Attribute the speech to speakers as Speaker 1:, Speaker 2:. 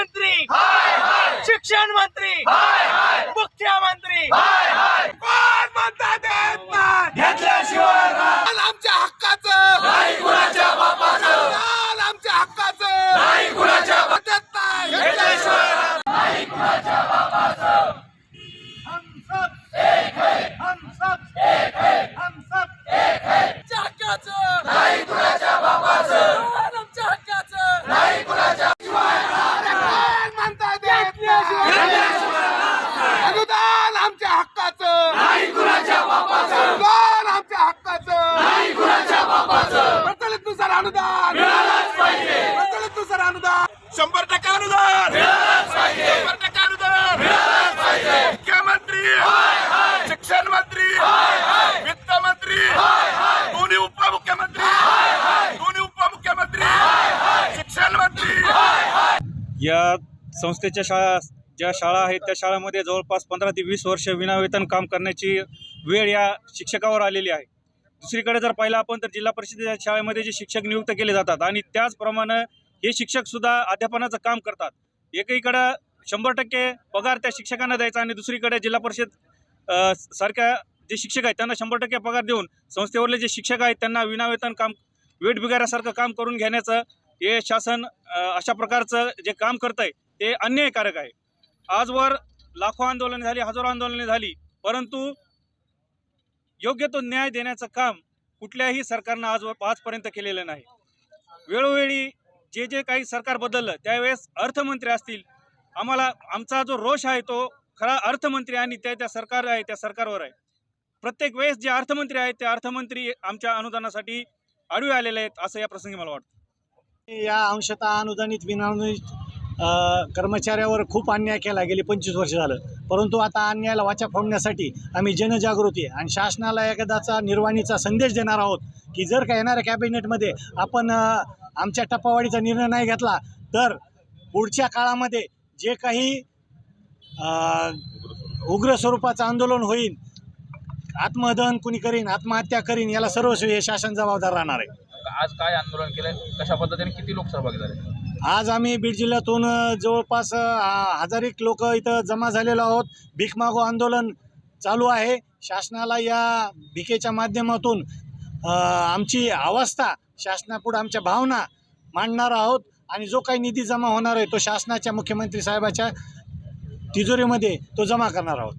Speaker 1: मंत्री। शिक्षण मंत्री। मुख्यमंत्री।
Speaker 2: कोण म्हणता देत नाही?
Speaker 1: घेतल्याशिवाय
Speaker 2: आमच्या हक्काचं.
Speaker 1: नाही कुणाच्या बापाचं.
Speaker 2: लाल आमच्या हक्काचं.
Speaker 1: नाही कुणाच्या
Speaker 2: देत नाही.
Speaker 1: घेतल्याशिवाय नाही कुणाच्या बापाचं
Speaker 2: हम सब एक है हम सब एक है हम सब एक है आमच्या हक्काचं
Speaker 1: नाही कुणाच्या बापाचं
Speaker 2: लाल आमच्या हक्काचं
Speaker 1: नाही कुणाच्या
Speaker 2: कोण म्हणता देत नाही अनुदान आमच्या हक्काचं
Speaker 1: नाही कुणाच्या बापाचं.
Speaker 2: अनुदान आमच्या हक्काचं.
Speaker 1: नाही कुणाच्या बापाचं.
Speaker 2: प्रचलितनुसार अनुदान.
Speaker 1: मिळालंच पाहिजे.
Speaker 2: प्रचलितनुसार अनुदान. शंभर टक्के अनुदान.
Speaker 1: मिळालंच पाहिजे.
Speaker 2: शंभर टक्के अनुदान.
Speaker 1: मिळालंच पाहिजे.
Speaker 2: मुख्यमंत्री. शिक्षण मंत्री वित्त मंत्री दोन्ही उपमुख्यमंत्री. दोन्ही उपमुख्यमंत्री. शिक्षण मंत्री
Speaker 3: या संस्थेच्या शाळा ज्या शाळा आहेत त्या शाळामध्ये जवळपास पंधरा ते वीस वर्ष विनावेतन काम करण्याची वेळ या शिक्षकावर आलेली आहे. दुसरीकडे जर पाहिलं आपण तर जिल्हा परिषदेच्या शाळेमध्ये जे शिक्षक नियुक्त केले जातात आणि त्याचप्रमाणे हे शिक्षकसुद्धा अध्यापनाचं काम करतात. एकीकडं शंभर टक्के पगार त्या शिक्षकांना द्यायचा आणि दुसरीकडे जिल्हा परिषद सारख्या जे शिक्षक आहेत त्यांना शंभर टक्के पगार देऊन संस्थेवरले जे शिक्षक आहेत त्यांना विनावेतन काम वेट बिगाऱ्यासारखं काम करून घेण्याचं हे शासन अशा प्रकारचं जे काम करत आहे ते अन्यायकारक आहे. आजवर लाखो आंदोलने झाली हजारो आंदोलने झाली परंतु योग्य तो न्याय देण्याचं काम कुठल्याही सरकारनं आजवर आजपर्यंत केलेलं नाही. वेळोवेळी जे जे काही सरकार बदललं त्यावेळेस अर्थमंत्री असतील. आम्हाला आमचा जो रोष आहे तो खरा अर्थमंत्री आणि त्या त्या सरकार आहे त्या सरकारवर आहे. प्रत्येक वेळेस जे अर्थमंत्री आहेत ते अर्थमंत्री आमच्या अनुदानासाठी आडवे आलेले आहेत असं या प्रसंगी मला वाटतं.
Speaker 4: या अंशतः अनुदानित विनानुदानित कर्मचाऱ्यावर खूप अन्याय केला गेली पंचवीस वर्ष झालं. परंतु आता अन्यायाला वाचा फोडण्यासाठी आम्ही जनजागृती आणि शासनाला एकदाचा निर्वाणीचा संदेश देणार आहोत की जर का येणाऱ्या कॅबिनेटमध्ये आपण आमच्या टप्पावाढीचा निर्णय नाही घेतला तर पुढच्या काळामध्ये जे काही उग्र स्वरूपाचं आंदोलन होईल आत्मदहन कुणी करीन आत्महत्या करीन याला सर्वस्वी हे शासन जबाबदार राहणार आहे.
Speaker 5: आज काय आंदोलन केलं कशा पद्धतीने किती लोक सहभागी झाले?
Speaker 4: आज आम्ही बीड जिल्ह्यातून जवळपास हजार एक लोक इथं जमा झालेलो आहोत. भीक मागो आंदोलन चालू आहे. शासनाला या भिकेच्या माध्यमातून आमची अवस्था शासनापुढं आमच्या भावना मांडणार आहोत. आणि जो काही निधी जमा होणार आहे तो शासनाच्या मुख्यमंत्री साहेबाच्या तिजोरीमध्ये तो जमा करणार आहोत.